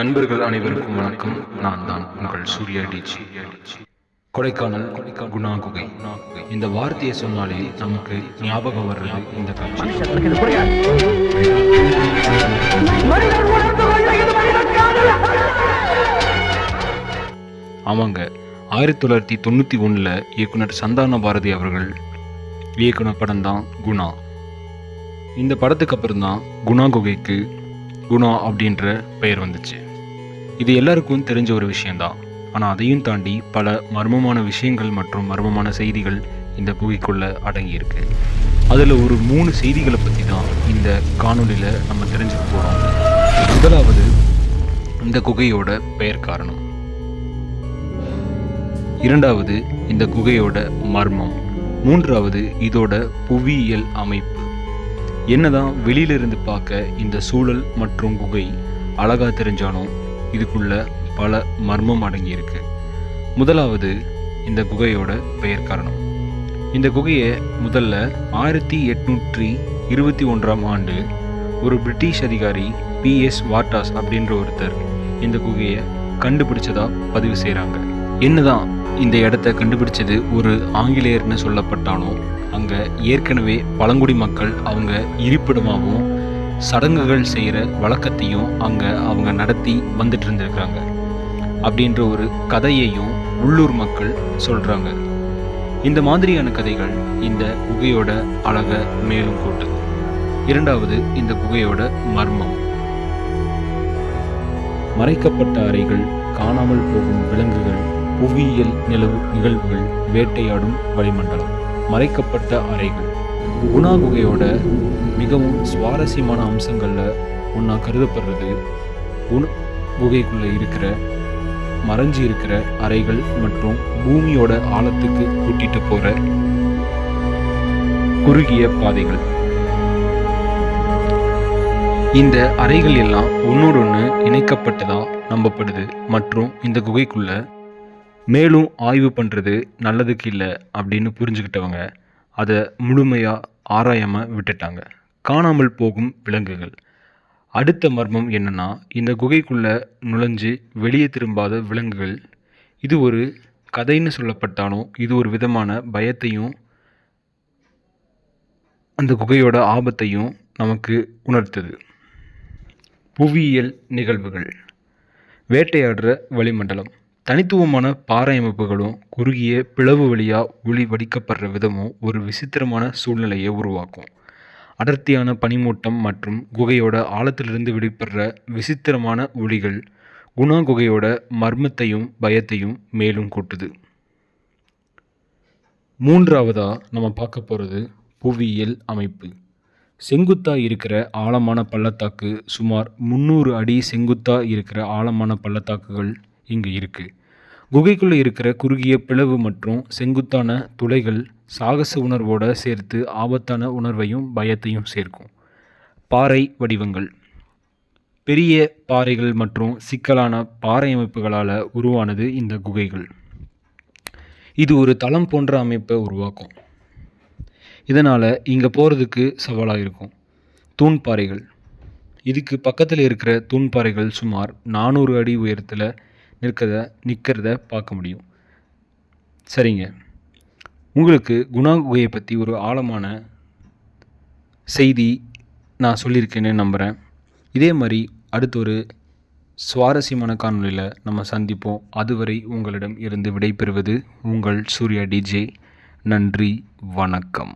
நண்பர்கள் அனைவருக்கும் வணக்கம். நான் தான் உங்கள் சூர்யா டிச்சி கொடைக்கானல் குணா குகை இந்த வார்த்தையை சொன்னாலே நமக்கு ஞாபகம் வர்றது இந்த காட்சி. ஆமாங்க. ஆயிரத்தி தொள்ளாயிரத்தி தொண்ணூற்றி ஒன்றில் இயக்குனர் சந்தான பாரதி அவர்கள் இயக்குன படம் தான் குணா. இந்த படத்துக்கு அப்புறம் தான் குணா குகைக்கு குணா அப்படின்ற பெயர் வந்துச்சு. இது எல்லாருக்கும் தெரிஞ்ச ஒரு விஷயம்தான். ஆனால் அதையும் தாண்டி பல மர்மமான விஷயங்கள் மற்றும் மர்மமான செய்திகள் இந்த குகைக்குள்ளே அடங்கியிருக்கு. அதில் ஒரு மூணு செய்திகளை பற்றி தான் இந்த காணொலியில் நம்ம தெரிஞ்சுக்க போகிறோம் முதலாவது இந்த குகையோட பெயர் காரணம். இரண்டாவது இந்த குகையோட மர்மம். மூன்றாவது இதோட புவியியல் அமைப்பு. என்னதான் வெளியில இருந்து பார்க்க இந்த சூழல் மற்றும் குகை அழகா தெரிஞ்சாலும் இதுக்குள்ள பல மர்மம் அடங்கியிருக்கு. முதலாவது இந்த குகையோட பெயர் காரணம். இந்த குகையை முதல்ல ஆயிரத்தி எட்நூற்றி இருபத்தி ஒன்றாம் ஆண்டு ஒரு பிரிட்டிஷ் அதிகாரி பி எஸ் வாட்டாஸ் அப்படின்ற ஒருத்தர் இந்த குகையை கண்டுபிடிச்சதா பதிவு செய்கிறாங்க என்னதான் இந்த இடத்த கண்டுபிடிச்சது ஒரு ஆங்கிலேயர்னு சொல்லப்பட்டாலும் அங்கே ஏற்கனவே பழங்குடி மக்கள் அவங்க இருப்பிடமாகவும் சடங்குகள் செய்கிற வழக்கத்தையும் அங்கே அவங்க நடத்தி வந்துட்டு இருந்திருக்கிறாங்க அப்படின்ற ஒரு கதையையும் உள்ளூர் மக்கள் சொல்கிறாங்க இந்த மாதிரியான கதைகள் இந்த குகையோட அழகை மேலும் கூட்டுது இரண்டாவது இந்த குகையோட மர்மம். மறைக்கப்பட்ட அறைகள் காணாமல் போகும் விலங்குகள் புவியியல் நிலவு நிகழ்வுகள் வேட்டையாடும் வளிமண்டலம். மறைக்கப்பட்ட அறைகள். குணா குகையோட மிகவும் சுவாரஸ்யமான அம்சங்களில் ஒன்றா கருதப்படுறது. உண் குகைக்குள்ளே இருக்கிற மறைஞ்சு இருக்கிற அறைகள் மற்றும் பூமியோட ஆழத்துக்கு கூட்டிட்டு போகிற குறுகிய பாதைகள். இந்த அறைகள் எல்லாம் ஒன்னோடு இணைக்கப்பட்டதா நம்பப்படுது மற்றும் இந்த குகைக்குள்ள மேலும் ஆய்வு பண்ணுறது நல்லதுக்கு இல்லை அப்படின்னு புரிஞ்சுக்கிட்டவங்க அதை முழுமையாக ஆராயாமல் விட்டுட்டாங்க. காணாமல் போகும் விலங்குகள். அடுத்த மர்மம் என்னென்னா இந்த குகைக்குள்ளே நுழைஞ்சு வெளியே திரும்பாத விலங்குகள். இது ஒரு கதைன்னு சொல்லப்பட்டாலும் இது ஒரு விதமான பயத்தையும் அந்த குகையோட ஆபத்தையும் நமக்கு உணர்த்தது. புவியியல் நிகழ்வுகள். வேட்டையாடுற வளிமண்டலம். தனித்துவமான பாறை அமைப்புகளும் குறுகிய பிளவு வழியாக ஒளி வடிக்கப்படுற விதமும் ஒரு விசித்திரமான சூழ்நிலையை உருவாக்கும். அடர்த்தியான பனிமூட்டம் மற்றும் குகையோட ஆழத்திலிருந்து வெளிப்படுற விசித்திரமான ஒளிகள் குணா குகையோட மர்மத்தையும் பயத்தையும் மேலும் கூட்டுது. மூன்றாவதாக நம்ம பார்க்க போகிறது புவியியல் அமைப்பு. செங்குத்தா இருக்கிற ஆழமான பள்ளத்தாக்கு சுமார் முந்நூறு அடி செங்குத்தாக இருக்கிற ஆழமான பள்ளத்தாக்குகள் இங்கு இருக்குது குகைக்குள்ளே இருக்கிற குறுகிய பிளவு மற்றும் செங்குத்தான துளைகள் சாகச உணர்வோடு சேர்த்து ஆபத்தான உணர்வையும் பயத்தையும் சேர்க்கும். பாறை வடிவங்கள். பெரிய பாறைகள் மற்றும் சிக்கலான பாறை அமைப்புகளால் உருவானது இந்த குகைகள். இது ஒரு தளம் போன்ற அமைப்பை உருவாக்கும். இதனால் இங்கே போகிறதுக்கு சவாலாக இருக்கும். தூண் பாறைகள். இதுக்கு பக்கத்தில் இருக்கிற தூண் பாறைகள் சுமார் நானூறு அடி உயரத்தில் நிற்கிறத நிற்கிறத பார்க்க முடியும். சரிங்க. உங்களுக்கு குணா குகையை பற்றி ஒரு ஆழமான செய்தி நான் சொல்லியிருக்கேன்னு நம்புகிறேன் இதே மாதிரி அடுத்த ஒரு சுவாரஸ்யமான காணொலியில் நம்ம சந்திப்போம். அதுவரை உங்களிடம் இருந்து விடைபெறுவது உங்கள் சூர்யா டிஜே நன்றி வணக்கம்.